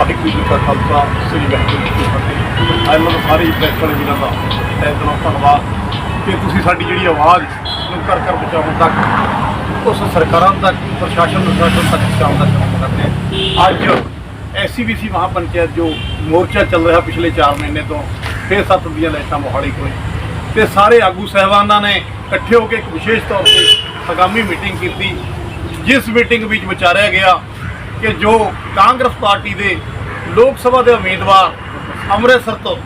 ਵਾਹਿਗੁਰੂ ਜੀ ਕਾ ਖਾਲਸਾ, ਸ੍ਰੀ ਵਾਹਿਗੁਰੂ ਜੀ ਕੀ ਫਤਿਹ ਅੱਜ ਨੂੰ ਸਾਰੇ ਪ੍ਰੈਸ ਵਾਲੇ ਵੀਰਾਂ ਦਾ ਤਹਿ ਦਿਲੋਂ ਧੰਨਵਾਦ ਕਿ ਤੁਸੀਂ ਸਾਡੀ ਜਿਹੜੀ ਆਵਾਜ਼ ਨੂੰ ਕਰ ਕਰ ਪਹੁੰਚਾਉਣ ਤੱਕ, ਉਸ ਸਰਕਾਰਾਂ ਤੱਕ, ਪ੍ਰਸ਼ਾਸਨ ਪ੍ਰਸ਼ਾਸਨ ਤੱਕ ਪਹੁੰਚਾਉਣ ਦਾ ਕੰਮ ਕਰਦੇ ਹਾਂ। ਅੱਜ ਐਸਸੀਬੀਸੀ ਮਹਾਪੰਚਾਇਤ ਜੋ ਮੋਰਚਾ ਚੱਲ ਰਿਹਾ ਪਿਛਲੇ 4 ਮਹੀਨੇ ਤੋਂ, ਫੇਰ ਸੱਤ ਦੀਆਂ ਲਾਈਟਾਂ ਮੋਹਾਲੀ ਕੋਲੇ ਤੇ ਸਾਰੇ ਆਗੂ ਸਹਿਬਾਨਾਂ ਨੇ ਇਕੱਠੇ ਹੋ ਕੇ ਇੱਕ ਵਿਸ਼ੇਸ਼ ਤੌਰ ਤੇ ਆਗਾਮੀ ਮੀਟਿੰਗ ਕੀਤੀ, ਜਿਸ ਮੀਟਿੰਗ ਵਿੱਚ ਵਿਚਾਰਿਆ ਗਿਆ ਕਿ ਜੋ ਕਾਂਗਰਸ ਪਾਰਟੀ ਦੇ ਲੋਕ ਸਭਾ ਦੇ ਉਮੀਦਵਾਰ ਅੰਮ੍ਰਿਤਸਰ ਤੋਂ,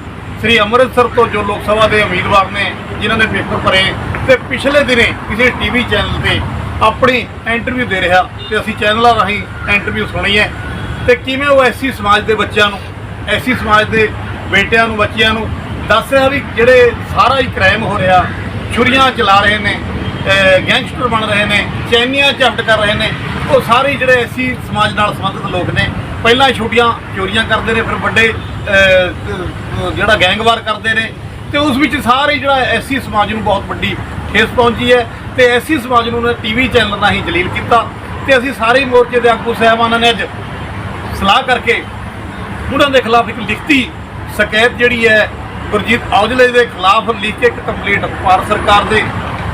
ਸ੍ਰੀ ਅੰਮ੍ਰਿਤਸਰ ਤੋਂ ਜੋ ਲੋਕ ਸਭਾ ਦੇ ਉਮੀਦਵਾਰ ਨੇ, ਜਿਨ੍ਹਾਂ ਨੇ ਪੇਪਰ ਭਰੇ ਤੇ ਪਿਛਲੇ ਦਿਨੇ ਕਿਸੇ ਟੀਵੀ ਚੈਨਲ ਤੇ ਆਪਣੀ ਇੰਟਰਵਿਊ ਦੇ ਰਿਹਾ ਤੇ ਅਸੀਂ ਚੈਨਲਾਂ ਰਾਹੀਂ ਇੰਟਰਵਿਊ ਸੁਣੀ ਹੈ। ਤੇ ਕਿਵੇਂ ਉਹ ਐਸੀ ਸਮਾਜ ਦੇ ਬੱਚਿਆਂ ਨੂੰ ਐਸੀ ਸਮਾਜ ਦੇ ਬੇਟਿਆਂ ਨੂੰ, ਬੱਚਿਆਂ ਨੂੰ ਦੱਸ ਰਿਹਾ ਵੀ ਜਿਹੜੇ ਸਾਰਾ ਹੀ ਕ੍ਰਾਈਮ ਹੋ ਰਿਹਾ, ਛੁਰੀਆਂ ਚਲਾ ਰਹੇ ਨੇ ਗੈਂਗਸਟਰ ਬਣ ਰਹੇ ਨੇ, ਚੈਨੀਆਂ ਝਪਟ ਕਰ ਰਹੇ ਨੇ। ਉਹ ਸਾਰੇ ਜਿਹੜੇ ਐਸੀ ਸਮਾਜ ਨਾਲ ਸੰਬੰਧਿਤ ਲੋਕ ਨੇ, ਪਹਿਲਾਂ ਛੋਟੀਆਂ ਚੋਰੀਆਂ ਕਰਦੇ ਨੇ, ਫਿਰ ਵੱਡੇ ਜਿਹੜਾ ਗੈਂਗਵਾਰ ਕਰਦੇ ਨੇ। ਤੇ ਉਸ ਵਿੱਚ ਸਾਰੇ ਜਿਹੜਾ ਐਸੀ ਸਮਾਜ ਨੂੰ ਬਹੁਤ ਵੱਡੀ ਠੇਸ ਪਹੁੰਚੀ ਹੈ ਤੇ ਐਸੀ ਸਮਾਜ ਨੂੰ ਉਹਨੇ ਟੀਵੀ ਚੈਨਲ ਰਾਹੀਂ ਜਲੀਲ ਕੀਤਾ। ਤੇ ਅਸੀਂ ਸਾਰੇ ਮੋਰਚੇ ਦੇ ਆਗੂ ਸਾਹਿਬਾਨਾਂ ਨੇ ਅੱਜ ਸਲਾਹ ਕਰਕੇ ਉਹਨਾਂ ਦੇ ਖਿਲਾਫ ਇੱਕ ਲਿਖਤੀ ਸ਼ਿਕਾਇਤ ਜਿਹੜੀ ਹੈ ਗੁਰਜੀਤ ਔਜਲੇ ਦੇ ਖਿਲਾਫ ਲਿਖ ਕੇ ਇੱਕ ਕੰਪਲੀਟ ਭਾਰਤ ਸਰਕਾਰ ਦੇ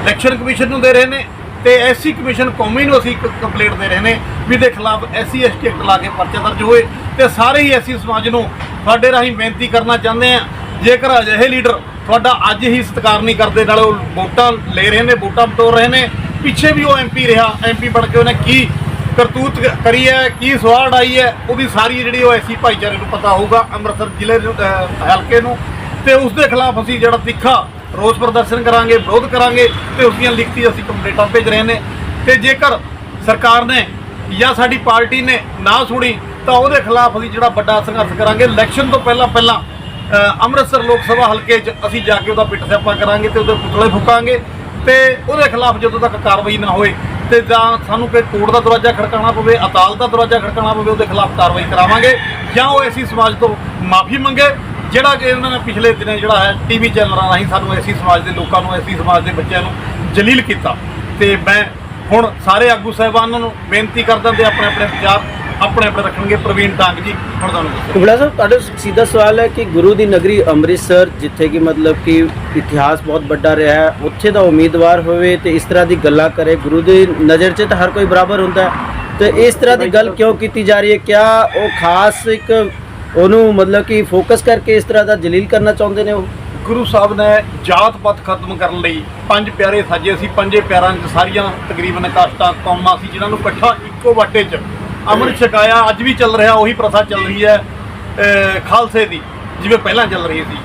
ਇਲੈਕਸ਼ਨ ਕਮਿਸ਼ਨ ਨੂੰ ਦੇ ਰਹੇ ਨੇ ਤੇ ਐਸਸੀ ਕਮਿਸ਼ਨ ਕੌਮੀ ਨੂੰ ਅਸੀਂ ਇੱਕ ਕੰਪਲੀਟ ਦੇ ਰਹੇ ਨੇ ਵੀ ਦੇ ਖਿਲਾਫ ਐਸਸੀ, ਐਸਟੀ ਐਕਟ ਲਾ ਕੇ ਪਰਚਾ ਦਰਜ ਹੋਏ ਤੇ ਸਾਰੇ ਹੀ ਐਸੀ ਸਮਾਜ ਨੂੰ ਤੁਹਾਡੇ ਰਾਹੀਂ ਬੇਨਤੀ ਕਰਨਾ ਚਾਹੁੰਦੇ ਆ ਜੇਕਰ ਅਜਿਹੇ ਲੀਡਰ ਤੁਹਾਡਾ ਅੱਜ ਹੀ ਸਤਿਕਾਰ ਨਹੀਂ ਕਰਦੇ, ਨਾਲੇ ਉਹ ਵੋਟਾਂ ਲੈ ਰਹੇ ਨੇ, ਵੋਟਾਂ ਬਟੋਰ ਰਹੇ ਨੇ, ਪਿੱਛੇ ਵੀ ਉਹ ਐਮਪੀ ਰਿਹਾ ਐਮਪੀ ਬਣ ਕੇ ਉਹਨੇ ਕੀ ਕਰਤੂਤ ਕਰੀ ਹੈ, ਕੀ ਸਵਾੜ ਆਈ ਹੈ, ਉਹਦੀ ਸਾਰੀ ਜਿਹੜੀ ਉਹ ਐਸੀ ਭਾਈਚਾਰੇ ਨੂੰ ਪਤਾ ਹੋਊਗਾ, ਅੰਮ੍ਰਿਤਸਰ ਜ਼ਿਲ੍ਹੇ ਹਲਕੇ ਨੂੰ ਤੇ ਉਸ ਦੇ ਖਿਲਾਫ ਅਸੀਂ ਜਿਹੜਾ ਤਿੱਖਾ ਰੋਸ ਪ੍ਰਦਰਸ਼ਨ ਕਰਾਂਗੇ, ਵਿਰੋਧ ਕਰਾਂਗੇ ਤੇ ਉਸ ਦੀਆਂ ਲਿਖਤੀ ਅਸੀਂ ਕੰਪਲੇਂਟਾਂ ਭੇਜ ਰਹੇ ਨੇ। ਤੇ ਜੇਕਰ ਸਰਕਾਰ ਨੇ ਜਾਂ ਸਾਡੀ ਪਾਰਟੀ ਨੇ ਨਾ ਸੁਣੀ, ਤਾਂ ਉਹਦੇ ਖਿਲਾਫ ਅਸੀਂ ਜਿਹੜਾ ਵੱਡਾ ਸੰਘਰਸ਼ ਕਰਾਂਗੇ। ਇਲੈਕਸ਼ਨ ਤੋਂ ਪਹਿਲਾਂ ਪਹਿਲਾਂ ਅੰਮ੍ਰਿਤਸਰ ਲੋਕ ਸਭਾ ਹਲਕੇ 'ਚ ਅਸੀਂ ਜਾ ਕੇ ਉਹਦਾ ਪਿੱਟ ਸਿਆਪਾ ਕਰਾਂਗੇ ਤੇ ਉਹਦੇ ਪੁਤਲੇ ਫੂਕਾਂਗੇ ਤੇ ਉਹਦੇ ਖਿਲਾਫ ਜਦੋਂ ਤੱਕ ਕਾਰਵਾਈ ਨਾ ਹੋਏ ਤੇ ਜਾਂ ਸਾਨੂੰ ਕੋਈ ਕੋਰਟ ਦਾ ਦਰਵਾਜ਼ਾ ਖੜਕਾਉਣਾ ਪਵੇ, ਅਦਾਲਤ ਦਾ ਦਰਵਾਜ਼ਾ ਖੜਕਾਉਣਾ ਪਵੇ, ਉਹਦੇ ਖਿਲਾਫ ਕਾਰਵਾਈ ਕਰਾਵਾਂਗੇ ਜਾਂ ਉਹ ਐਸੀ ਸਮਾਜ ਤੋਂ ਮਾਫੀ ਮੰਗੇ ਜਿਹੜਾ ਕਿ ਉਹਨਾਂ ਨੇ ਪਿਛਲੇ ਦਿਨੇ ਜਿਹੜਾ ਹੈ ਟੀਵੀ ਚੈਨਲਾਂ ਰਾਹੀਂ ਸਾਨੂੰ ਐਸੀ ਸਮਾਜ ਦੇ ਲੋਕਾਂ ਨੂੰ ਐਸੀ ਸਮਾਜ ਦੇ ਬੱਚਿਆਂ ਨੂੰ ਜਲੀਲ ਕੀਤਾ। ਤੇ ਮੈਂ ਹੁਣ ਸਾਰੇ ਆਗੂ ਸਾਹਿਬਾਨਾਂ ਨੂੰ ਬੇਨਤੀ ਕਰਦਾ ਤੇ ਆਪਣੇ ਆਪਣੇ ਵਿਚਾਰ ਆਪਣੇ ਆਪਣੇ ਰੱਖਣਗੇ। ਪ੍ਰਵੀਨ ਟਾਂਗ ਜੀ ਹੁਣ ਤੁਹਾਨੂੰ ਕੁਬੜਾ ਸਾਹਿਬ ਤੁਹਾਡਾ ਸਿੱਧਾ ਸਵਾਲ ਹੈ ਕਿ ਗੁਰੂ ਦੀ ਨਗਰੀ ਅੰਮ੍ਰਿਤਸਰ ਜਿੱਥੇ ਕਿ ਮਤਲਬ ਕਿ ਇਤਿਹਾਸ ਬਹੁਤ ਵੱਡਾ ਰਿਹਾ ਹੈ ਉੱਥੇ ਦਾ ਉਮੀਦਵਾਰ ਹੋਵੇ ਤੇ ਇਸ ਤਰ੍ਹਾਂ ਦੀ ਗੱਲਾਂ ਕਰੇ। ਗੁਰੂ ਦੀ ਨਜ਼ਰ 'ਚ ਤਾਂ ਹਰ ਕੋਈ ਬਰਾਬਰ ਹੁੰਦਾ ਹੈ। ਤੇ ਇਸ ਤਰ੍ਹਾਂ ਦੀ ਗੱਲ ਕਿਉਂ ਕੀਤੀ ਜਾ ਰਹੀ ਹੈ? ਕਿਆ ਉਹ ਖਾਸ ਇੱਕ ਉਹਨੂੰ ਮਤਲਬ ਕਿ ਫੋਕਸ ਕਰਕੇ ਇਸ ਤਰ੍ਹਾਂ ਦਾ ਜਲੀਲ ਕਰਨਾ ਚਾਹੁੰਦੇ ਨੇ ਉਹ? ਗੁਰੂ ਸਾਹਿਬ ਨੇ ਜਾਤ ਪਾਤ ਖਤਮ ਕਰਨ ਲਈ ਪੰਜ ਪਿਆਰੇ ਸਾਜੇ ਸੀ ਪੰਜੇ ਪਿਆਰਾਂ 'ਚ ਸਾਰੀਆਂ ਤਕਰੀਬਨ ਕਾਸਟਾਂ ਕੌਮਾਂ ਸੀ ਜਿਨ੍ਹਾਂ ਨੂੰ ਇਕੱਠਾ ਇੱਕੋ ਵਾਟੇ 'ਚ ਅੰਮ੍ਰਿਤ ਛਕਾਇਆ ਅੱਜ ਵੀ ਚੱਲ ਰਿਹਾ ਉਹੀ ਪ੍ਰਥਾ ਚੱਲ ਰਹੀ ਹੈ ਖਾਲਸੇ ਦੀ ਜਿਵੇਂ ਪਹਿਲਾਂ ਚੱਲ ਰਹੀ ਸੀ।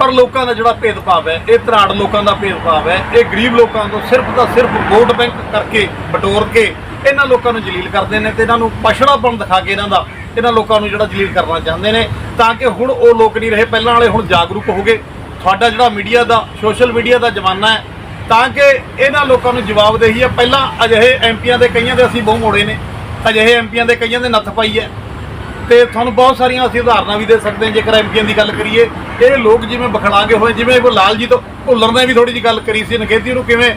ਪਰ ਲੋਕਾਂ ਦਾ ਜਿਹੜਾ ਭੇਦਭਾਵ ਹੈ ਇਹ ਤਰਾੜ ਲੋਕਾਂ ਦਾ ਭੇਦਭਾਵ ਹੈ ਇਹ ਗਰੀਬ ਲੋਕਾਂ ਤੋਂ ਸਿਰਫ ਤਾਂ ਸਿਰਫ ਵੋਟ ਬੈਂਕ ਕਰਕੇ ਬਟੋਰ ਕੇ ਇਹਨਾਂ ਲੋਕਾਂ ਨੂੰ ਜਲੀਲ ਕਰਦੇ ਨੇ ਤੇ ਇਹਨਾਂ ਨੂੰ ਪਛੜਾਪਣ ਦਿਖਾ ਕੇ ਇਹਨਾਂ ਦਾ ਇਹਨਾਂ ਲੋਕਾਂ ਨੂੰ ਜਿਹੜਾ ਜਲੀਲ ਕਰਨਾ ਚਾਹੁੰਦੇ ਨੇ ਤਾਂ ਕਿ ਹੁਣ ਉਹ ਲੋਕ ਨਹੀਂ ਰਹੇ। ਪਹਿਲਾਂ ਵਾਲੇ ਹੁਣ ਜਾਗਰੂਕ ਹੋ ਗਏ। ਤੁਹਾਡਾ ਜਿਹੜਾ ਮੀਡੀਆ ਦਾ ਸੋਸ਼ਲ ਮੀਡੀਆ ਦਾ ਜ਼ਮਾਨਾ ਹੈ, ਤਾਂ ਕਿ ਇਹਨਾਂ ਲੋਕਾਂ ਨੂੰ ਜਵਾਬਦੇਹੀ ਹੈ। ਪਹਿਲਾਂ ਅਜਿਹੇ ਐਮਪੀਆਂ ਦੇ ਕਈਆਂ ਦੇ ਅਸੀਂ ਬਹੁ ਮੋੜੇ ਨੇ। ਅਜਿਹੇ ਐਮਪੀਆਂ ਦੇ ਕਈਆਂ ਦੇ ਨੱਥ ਪਾਈ ਹੈ। ਤੇ ਤੁਹਾਨੂੰ ਬਹੁਤ ਸਾਰੀਆਂ ਅਸੀਂ ਉਦਾਹਰਨਾਂ ਵੀ ਦੇ ਸਕਦੇ ਹਾਂ। ਜੇਕਰ ਐਮਪੀਆਂ ਦੀ ਗੱਲ ਕਰੀਏ, ਇਹ ਲੋਕ ਜਿਵੇਂ ਬਖਲਾ ਕੇ ਹੋਏ, ਜਿਵੇਂ ਉਹ ਲਾਲ ਜੀ ਤੋਂ ਭੁੱਲਰ ਨੇ ਵੀ ਥੋੜੀ ਜਿਹੀ ਗੱਲ ਕਰੀ ਸੀ ਨਖੇਤੀ ਨੂੰ ਕਿਵੇਂ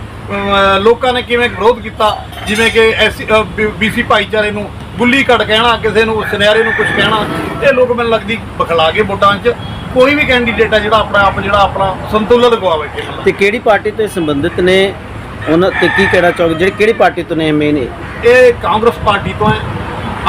ਲੋਕਾਂ ਨੇ ਕਿਵੇਂ ਵਿਰੋਧ ਕੀਤਾ, ਜਿਵੇਂ ਕਿ ਐਸੀ ਬੀਸੀ ਭਾਈਚਾਰੇ ਨੂੰ ਗੁੱਲੀ ਕੱਢ ਕਹਿਣਾ ਕਿਸੇ ਨੂੰ ਸੁਨਿਆਰੇ ਨੂੰ ਕੁਝ ਕਹਿਣਾ ਇਹ ਲੋਕ ਮੈਨੂੰ ਲੱਗਦੀ ਬਖਲਾ ਕੇ ਵੋਟਾਂ 'ਚ। ਕੋਈ ਵੀ ਕੈਂਡੀਡੇਟ ਹੈ ਜਿਹੜਾ ਆਪਣਾ ਆਪ ਜਿਹੜਾ ਆਪਣਾ ਸੰਤੁਲਨ ਗਵਾ ਬੈਠੇ ਤੇ ਕਿਹੜੀ ਪਾਰਟੀ ਤੋਂ ਸੰਬੰਧਿਤ ਨੇ? ਉਹਨਾਂ ਤੇ ਕੀ ਕਹਿਣਾ ਚਾਹੋਗੇ? ਜਿਹੜੀ ਕਿਹੜੀ ਪਾਰਟੀ ਤੋਂ ਨੇ ਮੇਨ ਇਹ? ਕਾਂਗਰਸ ਪਾਰਟੀ ਤੋਂ ਹੈ।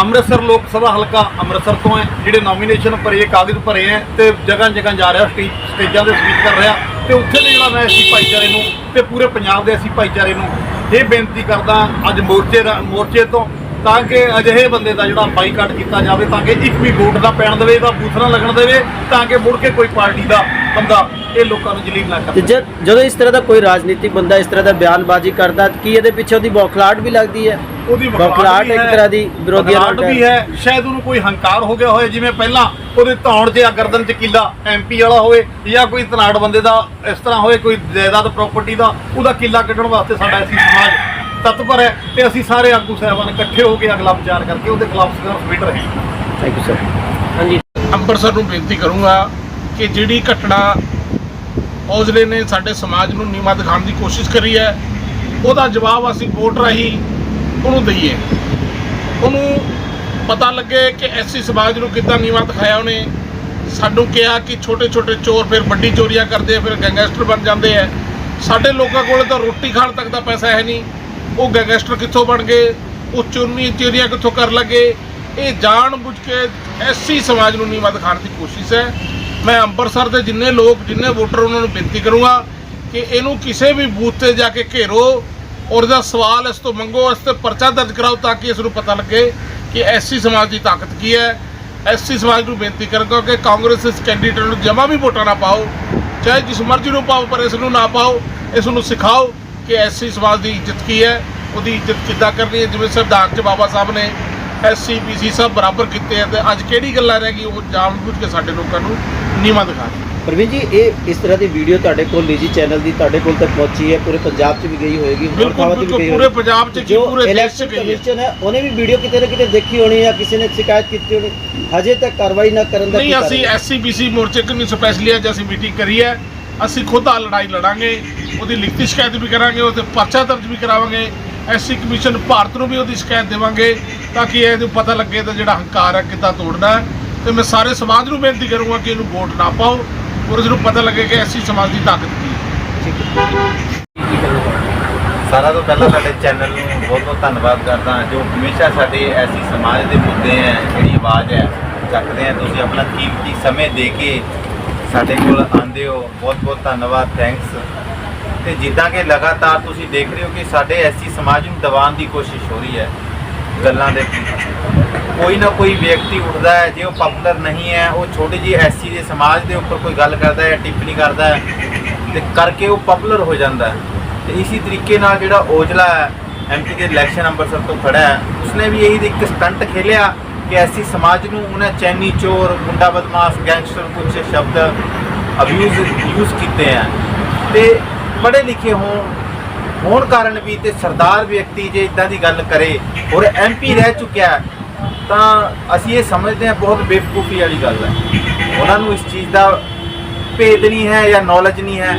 ਅੰਮ੍ਰਿਤਸਰ ਲੋਕ ਸਭਾ ਹਲਕਾ ਅੰਮ੍ਰਿਤਸਰ ਤੋਂ ਹੈ ਜਿਹੜੇ ਨੋਮੀਨੇਸ਼ਨ ਭਰੇ ਕਾਗਜ਼ ਭਰੇ ਹੈ ਤੇ ਜਗ੍ਹਾ ਜਗ੍ਹਾ ਜਾ ਰਿਹਾ ਸਟੇਜ ਦੇ ਸਪੀਚ ਕਰ ਰਿਹਾ। ਤੇ ਉੱਥੇ ਦੇ ਜਿਹੜਾ ਮੈਂ ਐਸੀ ਭਾਈਚਾਰੇ ਨੂੰ ਤੇ ਪੂਰੇ ਪੰਜਾਬ ਦੇ ਐਸੀ ਭਾਈਚਾਰੇ ਨੂੰ ਇਹ ਬੇਨਤੀ ਕਰਦਾ ਅੱਜ ਮੋਰਚੇ ਦਾ ਮੋਰਚੇ ਤੋਂ ਤਾਂ ਕਿ ਅਜਿਹੇ ਬੰਦੇ ਦਾ ਜਿਹੜਾ ਬਾਈਕਾਟ ਕੀਤਾ ਜਾਵੇ ਤਾਂ ਕਿ ਇੱਕ ਵੀ ਵੋਟ ਨਾ ਪੈਣ ਦੇਵੇ ਇਹਦਾ ਬੂਥ ਨਾ ਲੱਗਣ ਦੇਵੇ ਤਾਂ ਕਿ ਮੁੜ ਕੇ ਕੋਈ ਪਾਰਟੀ ਦਾ ਬੰਦਾ ਇਹ ਲੋਕਾਂ ਨੂੰ ਜਲੀਲ ਨਾ ਤੇ ਕਰੇ। ਜਦ ਜਦੋਂ ਇਸ ਤਰ੍ਹਾਂ ਦਾ ਕੋਈ ਰਾਜਨੀਤਿਕ ਬੰਦਾ ਇਸ ਤਰ੍ਹਾਂ ਦਾ ਬਿਆਨਬਾਜ਼ੀ ਕਰਦਾ ਤਾਂ ਕੀ ਇਹਦੇ ਪਿੱਛੇ ਉਹਦੀ ਬੌਖਲਾਹਟ ਵੀ ਲੱਗਦੀ ਹੈ? ਉਹਦੀ ਬੌਖਲਾਹਟ ਵੀ ਇੱਕ ਤਰ੍ਹਾਂ ਦੀ ਵਿਰੋਧੀਆਂ ਨਾਲ ਵੀ ਹੈ। ਸ਼ਾਇਦ ਉਹਨੂੰ ਕੋਈ ਹੰਕਾਰ ਹੋ ਗਿਆ ਹੋਵੇ ਜਿਵੇਂ ਪਹਿਲਾਂ ਉਹਦੇ ਧੌਣ 'ਚ ਜਾਂ ਗਰਦਨ 'ਚ ਕਿੱਲਾ ਐਮਪੀ ਵਾਲਾ ਹੋਵੇ ਜਾਂ ਕੋਈ ਤਨਾੜ ਬੰਦੇ ਦਾ ਇਸ ਤਰ੍ਹਾਂ ਹੋਵੇ ਕੋਈ ਜਾਇਦਾਦ ਪ੍ਰਾਪਰਟੀ ਦਾ ਉਹਦਾ ਕਿੱਲਾ ਕੱਢਣ ਵਾਸਤੇ ਸਾਡਾ ਐਸੀ ਸਮਾਜ ਤਤਪਰ ਹੈ ਤੇ ਅਸੀਂ ਸਾਰੇ ਆਗੂ ਸਾਹਿਬਾਨ ਇਕੱਠੇ ਹੋ ਕੇ ਅਗਲਾ ਵਿਚਾਰ ਕਰਕੇ ਉਹਦੇ ਖਿਲਾਫ ਸੰਘਰਸ਼ ਵਿੱਚ ਰਹੇ ਥੈਂਕ ਯੂ ਸਰ ਹਾਂਜੀ। ਅੰਮ੍ਰਿਤਸਰ ਨੂੰ ਬੇਨਤੀ ਕਰੂੰਗਾ ਕਿ ਜਿਹੜੀ ਘਟਨਾ ਔਜਲੇ ਨੇ ਸਾਡੇ ਸਮਾਜ ਨੂੰ ਨੀਵਾਂ ਦਿਖਾਉਣ ਦੀ ਕੋਸ਼ਿਸ਼ ਕਰੀ ਹੈ ਉਹਦਾ ਜਵਾਬ ਅਸੀਂ ਵੋਟ ਰਾਹੀਂ ਉਹਨੂੰ ਦਈਏ। ਉਹਨੂੰ ਪਤਾ ਲੱਗੇ ਕਿ ਐਸੀ ਸਮਾਜ ਨੂੰ ਕਿੱਦਾਂ ਨੀਵਾਂ ਦਿਖਾਇਆ ਉਹਨੇ। ਸਾਨੂੰ ਕਿਹਾ ਕਿ ਛੋਟੇ ਛੋਟੇ ਚੋਰ ਫਿਰ ਵੱਡੀ ਚੋਰੀਆਂ ਕਰਦੇ ਆ ਫਿਰ ਗੈਂਗਸਟਰ ਬਣ ਜਾਂਦੇ ਆ। ਸਾਡੇ ਲੋਕਾਂ ਕੋਲ ਤਾਂ ਰੋਟੀ ਖਾਣ ਤੱਕ ਦਾ ਪੈਸਾ ਹੈ ਨਹੀਂ। ਉਹ ਗੈਂਗਸਟਰ ਕਿੱਥੋਂ ਬਣ ਗਏ? ਉਹ ਚੋਰੀ ਚੋਰੀਆਂ ਕਿੱਥੋਂ ਕਰ ਲੱਗੇ? ਇਹ ਜਾਣ ਬੁੱਝ ਕੇ ਐਸੀ ਸਮਾਜ ਨੂੰ ਨੀਵਾਂ ਦਿਖਾਉਣ ਦੀ ਕੋਸ਼ਿਸ਼ ਹੈ। ਮੈਂ ਅੰਮ੍ਰਿਤਸਰ ਦੇ ਜਿੰਨੇ ਲੋਕ, ਜਿੰਨੇ ਵੋਟਰ ਉਹਨਾਂ ਨੂੰ ਬੇਨਤੀ ਕਰੂੰਗਾ ਕਿ ਇਹਨੂੰ ਕਿਸੇ ਵੀ ਬੂਥ ਤੇ ਜਾ ਕੇ ਘੇਰੋ ਔਰ ਇਹਦਾ ਸਵਾਲ ਇਸ ਤੋਂ ਮੰਗੋ, ਇਸ ਤੇ ਪਰਚਾ ਦਰਜ ਕਰਾਓ ਤਾਂ ਕਿ ਇਸ ਨੂੰ ਪਤਾ ਲੱਗੇ ਕਿ ਐਸੀ ਸਮਾਜ ਦੀ ਤਾਕਤ ਕੀ ਹੈ। ਐਸੀ ਸਮਾਜ ਨੂੰ ਬੇਨਤੀ ਕਰਾਂਗਾ ਕਿ ਕਾਂਗਰਸ ਇਸ ਕੈਂਡੀਡੇਟ ਨੂੰ ਜਮਾ ਵੀ ਵੋਟਾਂ ਨਾ ਪਾਓ। ਚਾਹੇ ਜਿਸ ਮਰਜ਼ੀ ਨੂੰ ਪਾਓ, ਪਰ ਇਸ ਨੂੰ ਨਾ ਪਾਓ, ਇਸ ਨੂੰ ਸਿਖਾਓ। ਕਿ ਐਸੀ ਸਮਾਜ ਦੀ ਇੱਜ਼ਤ ਕੀ ਹੈ? ਉਹਦੀ ਇੱਜ਼ਤ ਕਿੱਦਾਂ ਕਰਨੀ ਹੈ? ਜਿਵੇਂ ਸੰਵਿਧਾਨ 'ਚ ਬਾਬਾ ਸਾਹਿਬ ਨੇ ਐਸਸੀ ਬੀਸੀ ਸਭ ਬਰਾਬਰ ਕੀਤੇ ਆ ਤੇ ਅੱਜ ਕਿਹੜੀ ਗੱਲਾਂ ਰਹਿ ਗਈ ਉਹ ਜਾਣ ਬੁੱਝ ਕੇ ਸਾਡੇ ਲੋਕਾਂ ਨੂੰ ਨੀਵਾਂ ਦਿਖਾ ਰਹੀ ਪ੍ਰਵੀਨ ਜੀ ਇਹ ਇਸ ਤਰ੍ਹਾਂ ਦੀ ਵੀਡੀਓ ਤੁਹਾਡੇ ਕੋਲ ਨਿੱਜੀ ਚੈਨਲ ਦੀ ਤੁਹਾਡੇ ਕੋਲ ਤੱਕ ਪਹੁੰਚੀ ਹੈ? ਪੂਰੇ ਪੰਜਾਬ 'ਚ ਵੀ ਗਈ ਹੋਏਗੀ ਹੋਰ ਥਾਵਾਂ ਤੇ ਵੀ ਗਈ ਪੂਰੇ। ਪੰਜਾਬ 'ਚ ਕੀ ਜੋ ਪੂਰੇ ਦੇਸ਼ 'ਚ ਗਈ ਕਮਿਸ਼ਨ ਹੈ ਉਹਨੇ ਵੀ ਵੀਡੀਓ ਕਿਤੇ ਨਾ ਕਿਤੇ ਦੇਖੀ ਹੋਣੀ ਜਾਂ ਕਿਸੇ ਨੇ ਸ਼ਿਕਾਇਤ ਕੀਤੀ ਹੋਣੀ। ਹਜੇ ਤੱਕ ਕਾਰਵਾਈ ਨਾ ਕਰਨ ਦਾ ਨਹੀਂ ਅਸੀਂ? ਐਸਸੀਬੀਸੀ ਮੋਰਚੇ ਕਨੀ ਸਪੈਸ਼ਲੀ ਅੱਜ ਅਸੀਂ ਮੀਟਿੰਗ ਕਰੀ ਹੈ ਅਸੀਂ ਖੁਦ ਆ ਲੜਾਈ ਲੜਾਂਗੇ, ਉਹਦੀ ਲਿਖਤੀ ਸ਼ਿਕਾਇਤ ਵੀ ਕਰਾਂਗੇ, ਉਹਦੇ ਪਰਚਾ ਦਰਜ ਵੀ ਕਰਾਵਾਂਗੇ, ਐਸਸੀ ਕਮਿਸ਼ਨ ਭਾਰਤ ਨੂੰ ਵੀ ਉਹਦੀ ਸ਼ਿਕਾਇਤ ਦੇਵਾਂਗੇ ਤਾਂ ਕਿ ਇਹਨੂੰ ਪਤਾ ਲੱਗੇ ਤਾਂ ਜਿਹੜਾ ਹੰਕਾਰ ਹੈ ਕਿੱਦਾਂ ਤੋੜਨਾ ਹੈ। ਤੇ ਮੈਂ ਸਾਰੇ ਸਮਾਜ ਨੂੰ ਬੇਨਤੀ ਕਰੂੰਗਾ ਕਿ ਇਹਨੂੰ ਵੋਟ ਨਾ ਪਾਓ ਔਰ ਇਸ ਨੂੰ ਪਤਾ ਲੱਗੇ ਕਿ ਐਸੀ ਸਮਾਜ ਦੀ ਤਾਕਤ ਕੀ ਹੈ। ਠੀਕ ਸਾਰਾ ਤੋਂ ਪਹਿਲਾਂ ਸਾਡੇ ਚੈਨਲ ਨੂੰ ਬਹੁਤ ਬਹੁਤ ਧੰਨਵਾਦ ਕਰਦਾ ਜੋ ਹਮੇਸ਼ਾ ਸਾਡੇ ਐਸੀ ਸਮਾਜ ਦੇ ਮੁੱਦੇ ਹੈ, ਜਿਹੜੀ ਆਵਾਜ਼ ਹੈ, ਚੱਕਦੇ ਆ ਤੁਸੀਂ ਆਪਣਾ ਕੀਮਤੀ ਸਮੇਂ ਦੇ ਕੇ ਸਾਡੇ ਕੋਲ ਆਉਂਦੇ ਹੋ, ਬਹੁਤ ਬਹੁਤ ਧੰਨਵਾਦ ਥੈਂਕਸ ਤੇ ਜਿੱਦਾਂ ਕਿ ਲਗਾਤਾਰ ਤੁਸੀਂ ਦੇਖ ਰਹੇ ਹੋ ਕਿ ਸਾਡੇ ਐਸੀ ਸਮਾਜ ਨੂੰ ਦਬਾਉਣ ਦੀ ਕੋਸ਼ਿਸ਼ ਹੋ ਰਹੀ ਹੈ ਗੱਲਾਂ ਦੇ ਕੋਈ ਨਾ ਕੋਈ ਵਿਅਕਤੀ ਉੱਠਦਾ ਹੈ, ਜੇ ਉਹ ਪਪੂਲਰ ਨਹੀਂ ਹੈ, ਉਹ ਛੋਟੀ ਜਿਹੀ ਐਸੀ ਦੇ ਸਮਾਜ ਦੇ ਉੱਪਰ ਕੋਈ ਗੱਲ ਕਰਦਾ ਹੈ ਟਿੱਪਣੀ ਕਰਦਾ ਹੈ, ਤੇ ਕਰਕੇ ਉਹ ਪਪੂਲਰ ਹੋ ਜਾਂਦਾ ਹੈ। ਤੇ ਇਸੇ ਤਰੀਕੇ ਨਾਲ ਜਿਹੜਾ ਔਜਲਾ ਹੈ ਐਮਪੀ ਦੇ ਇਲੈਕਸ਼ਨ ਅੰਮ੍ਰਿਤਸਰ ਤੋਂ ਖੜਾ ਹੈ, ਉਸਨੇ ਵੀ ਇਹੀ ਇੱਕ ਸਟੰਟ ਖੇਲਿਆ। ਕਿ ਐਸੀ ਸਮਾਜ ਨੂੰ ਉਹਨੇ ਚੈਨੀ ਚੋਰ, ਗੁੰਡਾ ਬਦਮਾਸ਼, ਗੈਂਗਸਟਰ ਕੁਝ ਸ਼ਬਦ ਅਬਿਊਜ਼ ਯੂਜ਼ ਕੀਤੇ ਆ। ਤੇ ਪੜ੍ਹੇ ਲਿਖੇ ਹੋਣ ਹੋਣ ਕਾਰਨ ਵੀ ਤੇ ਸਰਦਾਰ ਵਿਅਕਤੀ ਜੇ ਇਦਾਂ ਦੀ ਗੱਲ ਕਰੇ ਔਰ ਐਮਪੀ ਰਹਿ ਚੁੱਕਿਆ, ਤਾਂ ਅਸੀਂ ਇਹ ਸਮਝਦੇ ਹਾਂ ਬਹੁਤ ਬੇਵਕੂਫੀ ਵਾਲੀ ਗੱਲ ਹੈ। ਉਹਨਾਂ ਨੂੰ ਇਸ ਚੀਜ਼ ਦਾ ਭੇਦ ਨਹੀਂ ਹੈ ਜਾਂ ਨੌਲੇਜ ਨਹੀਂ ਹੈ।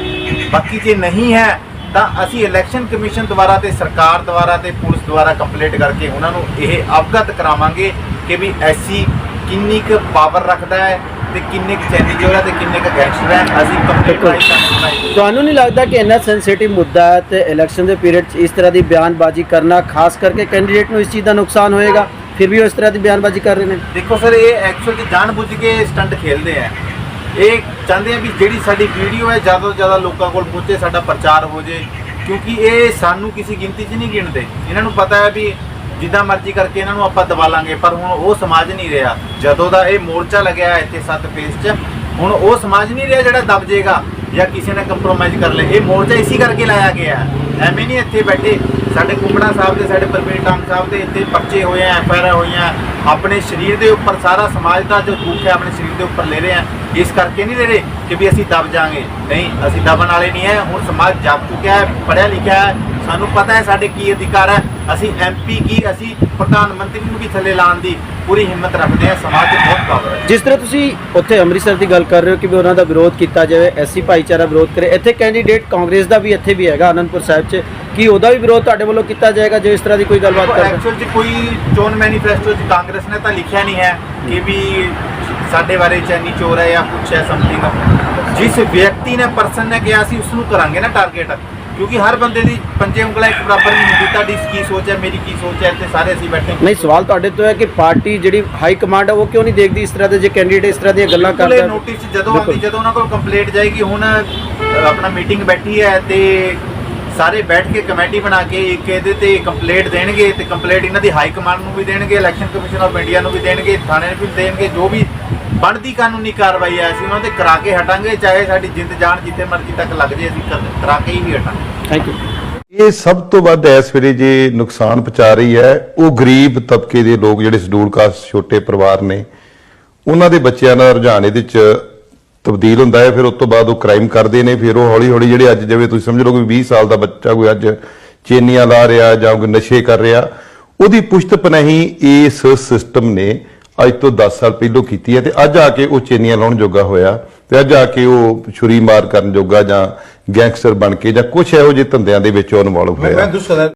ਬਾਕੀ ਜੇ ਨਹੀਂ ਹੈ, ਤਾਂ ਅਸੀਂ ਇਲੈਕਸ਼ਨ ਕਮਿਸ਼ਨ ਦੁਆਰਾ ਤੇ ਸਰਕਾਰ ਦੁਆਰਾ ਤੇ ਪੁਲਿਸ ਦੁਆਰਾ ਕੰਪਲੀਟ ਕਰਕੇ ਉਹਨਾਂ ਨੂੰ ਇਹ ਅਵਗਤ ਕਰਾਵਾਂਗੇ ਕਿ ਵੀ ਐਸੀ ਕਿੰਨੀ ਕੁ ਪਾਵਰ ਰੱਖਦਾ ਹੈ ਤੇ ਕਿੰਨੇ ਕੁ ਚੈਨੀ ਚੋਰ ਹੈ ਤੇ ਕਿੰਨੇ ਕੁ ਗੈਂਗਸਟਰ ਹੈ ਅਸੀਂ ਕੰਪਲੀਟ। ਕਰਾਂਗੇ ਤੁਹਾਨੂੰ ਨਹੀਂ ਲੱਗਦਾ ਕਿ ਇੰਨਾ ਸੈਂਸਿਟਿਵ ਮੁੱਦਾ ਹੈ ਤੇ ਇਲੈਕਸ਼ਨ ਦੇ ਪੀਰੀਅਡ 'ਚ ਇਸ ਤਰ੍ਹਾਂ ਦੀ ਬਿਆਨਬਾਜ਼ੀ ਕਰਨਾ ਖਾਸ ਕਰਕੇ ਕੈਂਡੀਡੇਟ ਨੂੰ ਇਸ ਚੀਜ਼ ਦਾ ਨੁਕਸਾਨ ਹੋਏਗਾ ਫਿਰ ਵੀ ਉਹ ਇਸ ਤਰ੍ਹਾਂ ਦੀ ਬਿਆਨਬਾਜ਼ੀ ਕਰ ਰਹੇ ਨੇ? ਦੇਖੋ ਸਰ ਇਹ ਐਕਚੁਅਲ ਚ ਜਾਣਬੁੱਝ ਕੇ ਸਟੰਟ ਖੇਲਦੇ ਆ। ਇਹ ਚਾਹੁੰਦੇ ਆ ਵੀ ਜਿਹੜੀ ਸਾਡੀ ਵੀਡੀਓ ਹੈ ਜ਼ਿਆਦਾ ਤੋਂ ਜ਼ਿਆਦਾ ਲੋਕਾਂ ਕੋਲ ਪਹੁੰਚੇ ਸਾਡਾ ਪ੍ਰਚਾਰ ਹੋ ਜੇ ਕਿਉਂਕਿ ਇਹ ਸਾਨੂੰ ਕਿਸੇ ਗਿਣਤੀ 'ਚ ਨਹੀਂ ਗਿਣਦੇ। ਇਹਨਾਂ ਨੂੰ ਪਤਾ ਹੈ ਵੀ ਜਿੱਦਾਂ ਮਰਜ਼ੀ ਕਰਕੇ ਇਹਨਾਂ ਨੂੰ ਆਪਾਂ ਦਬਾ ਲਾਂਗੇ, ਪਰ ਹੁਣ ਉਹ ਸਮਾਜ ਨਹੀਂ ਰਿਹਾ। ਜਦੋਂ ਦਾ ਇਹ ਮੋਰਚਾ ਲੱਗਿਆ ਇੱਥੇ ਸੱਤ ਫੇਸ 'ਚ, ਹੁਣ ਉਹ ਸਮਾਜ ਨਹੀਂ ਰਿਹਾ ਜਿਹੜਾ ਦਬ ਜਾਏਗਾ ਜਾਂ ਕਿਸੇ ਨੇ ਕੰਪਰੋਮਾਈਜ਼ ਕਰ ਲਿਆ ਇਹ ਮੋਰਚਾ ਇਸੇ ਕਰਕੇ ਲਾਇਆ ਗਿਆ ਹੈ। ਐਵੇਂ ਨਹੀਂ ਇੱਥੇ ਬੈਠੇ। ਸਾਡੇ ਕੁੰਬੜਾ ਸਾਹਿਬ ਦੇ ਸਾਡੇ ਪਰਮੇਸ਼ ਟਾਮ ਸਾਹਿਬ ਦੇ ਇੱਥੇ ਪਰਚੇ ਹੋਏ ਆ ਹੋਏ ਹੋਈਆਂ ਆਪਣੇ ਸਰੀਰ ਦੇ ਉੱਪਰ, ਸਾਰਾ ਸਮਾਜ ਦਾ ਜੋ ਦੁੱਖ ਹੈ, ਆਪਣੇ ਸਰੀਰ ਦੇ ਉੱਪਰ ਲੈ ਰਹੇ ਆ। ਇਸ ਕਰਕੇ ਨਹੀਂ ਲੈ ਰਹੇ ਕਿ ਵੀ ਅਸੀਂ ਦਬ ਜਾਾਂਗੇ ਨਹੀਂ, ਅਸੀਂ ਦਬਣ ਵਾਲੇ ਨਹੀਂ ਹੈ। ਹੁਣ ਸਮਾਜ ਜਾਗ ਚੁੱਕਿਆ ਹੈ, ਪੜ੍ਹਿਆ ਲਿਖਿਆ ਹੈ। ਸਾਨੂੰ ਪਤਾ ਹੈ ਸਾਡੇ ਕੀ ਅਧਿਕਾਰ ਹੈ। ਅਸੀਂ ਐਮਪੀ ਕੀ ਅਸੀਂ ਪ੍ਰਧਾਨ ਮੰਤਰੀ ਨੂੰ ਵੀ ਥੱਲੇ ਲਾਉਣ ਦੀ ਪੂਰੀ ਹਿੰਮਤ ਰੱਖਦੇ ਹਾਂ। ਸਮਾਜ 'ਚ ਬਹੁਤ ਪਾਵਰ ਹੈ। ਜਿਸ ਤਰ੍ਹਾਂ ਤੁਸੀਂ ਉੱਥੇ ਅੰਮ੍ਰਿਤਸਰ ਦੀ ਗੱਲ ਕਰ ਰਹੇ ਹੋ ਕਿ ਵੀ ਉਹਨਾਂ ਦਾ ਵਿਰੋਧ ਕੀਤਾ ਜਾਵੇ ਐਸੀ ਭਾਈਚਾਰਾ ਵਿਰੋਧ ਕਰੇ। ਇੱਥੇ ਕੈਂਡੀਡੇਟ ਕਾਂਗਰਸ ਦਾ ਵੀ ਇੱਥੇ ਵੀ ਹੈਗਾ ਆਨੰਦਪੁਰ ਸਾਹਿਬ 'ਚ। ਕੀ ਉਹਦਾ ਵੀ ਵਿਰੋਧ ਤੁਹਾਡੇ ਵੱਲੋਂ ਕੀਤਾ ਜਾਏਗਾ ਜੋ ਇਸ ਤਰ੍ਹਾਂ ਦੀ ਕੋਈ ਗੱਲਬਾਤ ਕਰਦਾ ਐਕਚੁਅਲ 'ਚ ਕੋਈ ਚੋਣ ਮੈਨੀਫੈਸਟੋ 'ਚ ਕਾਂਗਰਸ ਨੇ ਤਾਂ ਲਿਖਿਆ ਨਹੀਂ ਹੈ ਕਿ ਵੀ ਸਾਡੇ ਬਾਰੇ ਚੈਨੀ ਚੋਰ ਹੈ ਜਾਂ ਕੁਛ ਹੈ ਸਮਥਿੰਗ ਜਿਸ ਵਿਅਕਤੀ ਨੇ ਪਰਸਨ ਨੇ ਕਿਹਾ ਸੀ ਉਸ ਨੂੰ ਕਰਾਂਗੇ ਨਾ ਟਾਰਗੇਟ ਕਿਉਂਕਿ ਹਰ ਬੰਦੇ ਦੀ ਪੰਜੇ ਉਂਗਲਾਂ ਇੱਕ ਬਰਾਬਰ ਨਹੀਂ ਹੁੰਦੀ ਤੁਹਾਡੀ ਕੀ ਸੋਚ ਹੈ ਮੇਰੀ ਕੀ ਸੋਚ ਹੈ ਤੇ ਸਾਰੇ ਅਸੀਂ ਬੈਠੇ ਨਹੀਂ ਸਵਾਲ ਤੁਹਾਡੇ ਤੋਂ ਹੈ ਕਿ ਪਾਰਟੀ ਜਿਹੜੀ ਹਾਈ ਕਮਾਂਡ ਹੈ ਉਹ ਕਿਉਂ ਨਹੀਂ ਦੇਖਦੀ ਇਸ ਤਰ੍ਹਾਂ ਦੇ ਜੇ ਕੈਂਡੀਡੇਟ ਇਸ ਤਰ੍ਹਾਂ ਦੀਆਂ ਗੱਲਾਂ ਕਰਦਾ ਇਹ ਨੋਟਿਸ ਜਦੋਂ। ਆਉਂਦੀ ਜਦੋਂ ਉਹਨਾਂ ਕੋਲ ਕੰਪਲੀਟ ਜਾਏਗੀ ਹੁਣ ਆਪਣਾ ਮੀਟਿੰਗ ਬੈਠੀ ਹੈ ਤੇ ਸਾਰੇ ਬੈਠ ਕੇ ਕਮੇਟੀ ਬਣਾ ਕੇ ਇੱਕ ਇਹਦੇ ਤੇ ਕੰਪਲੀਟ ਦੇਣਗੇ ਤੇ ਕੰਪਲੀਟ ਇਹਨਾਂ ਦੀ ਹਾਈ ਕਮਾਂਡ ਨੂੰ ਵੀ ਦੇਣਗੇ ਇਲੈਕਸ਼ਨ ਕਮਿਸ਼ਨ ਆਫ ਇੰਡੀਆ ਨੂੰ ਵੀ ਦੇਣਗੇ ਥਾਣੇ ਨੂੰ ਵੀ ਦੇਣਗੇ ਜੋ ਵੀ ਬਣਦੀ ਕਾਨੂੰਨੀ ਕਾਰਵਾਈ ਹੈ ਅਸੀਂ ਉਹਨਾਂ ਤੇ ਕਰਾ ਕੇ ਹਟਾਂਗੇ ਚਾਹੇ ਸਾਡੀ ਜਿੰਦ ਜਾਨ ਜਿੱਥੇ ਮਰਜ਼ੀ ਤੱਕ ਲੱਗ ਜੇ ਅਸੀਂ ਕਰ- ਕਰਾ ਕੇ ਹੀ ਹਟਾਂਗੇ। ਥੈਂਕ ਯੂ ਇਹ ਸਭ ਤੋਂ ਵੱਧ ਇਸ ਵੇਲੇ ਜੇ ਨੁਕਸਾਨ ਪਹੁੰਚਾ ਰਹੀ ਹੈ ਉਹ ਗਰੀਬ ਤਬਕੇ ਦੇ ਲੋਕ ਜਿਹੜੇ ਸ਼ਡਿਊਲ ਕਾਸਟ ਛੋਟੇ ਪਰਿਵਾਰ ਨੇ ਉਹਨਾਂ ਦੇ ਬੱਚਿਆਂ ਦਾ ਰੁਝਾਨ ਇਹਦੇ ਚ ਤਬਦੀਲ ਹੁੰਦਾ ਹੈ ਫਿਰ ਉਸ ਤੋਂ ਬਾਅਦ ਉਹ ਕ੍ਰਾਈਮ ਕਰਦੇ ਨੇ ਫਿਰ ਉਹ ਹੌਲੀ ਹੌਲੀ ਜਿਹੜੇ ਅੱਜ ਜਿਵੇਂ ਤੁਸੀਂ ਸਮਝ ਲਓ ਕਿ 20 ਸਾਲ ਦਾ ਬੱਚਾ ਕੋਈ ਅੱਜ ਚੇਨੀਆਂ ਲਾ ਰਿਹਾ ਜਾਂ ਕੋਈ ਨਸ਼ੇ ਕਰ ਰਿਹਾ ਉਹਦੀ ਪੁਸ਼ਤ ਪਨਾਹੀ ਇਸ ਸਿਸਟਮ ਨੇ ਅੱਜ ਤੋਂ 10 ਸਾਲ ਪਹਿਲਾਂ ਕੀਤੀ ਹੈ ਤੇ ਅੱਜ ਆ ਕੇ ਉਹ ਚੇਨੀਆਂ ਲਾਉਣ ਜੋਗਾ ਹੋਇਆ ਤੇ ਅੱਜ ਆ ਕੇ ਉਹ ਛੁਰੀ ਮਾਰ ਕਰਨ ਜੋਗਾ ਜਾਂ ਗੈਂਗਸਟਰ ਬਣ ਕੇ ਜਾਂ ਕੁਝ ਇਹੋ ਜਿਹੇ ਧੰਦਿਆਂ ਦੇ ਵਿੱਚ ਉਹ ਇਨਵੋਲਵ ਹੋਇਆ।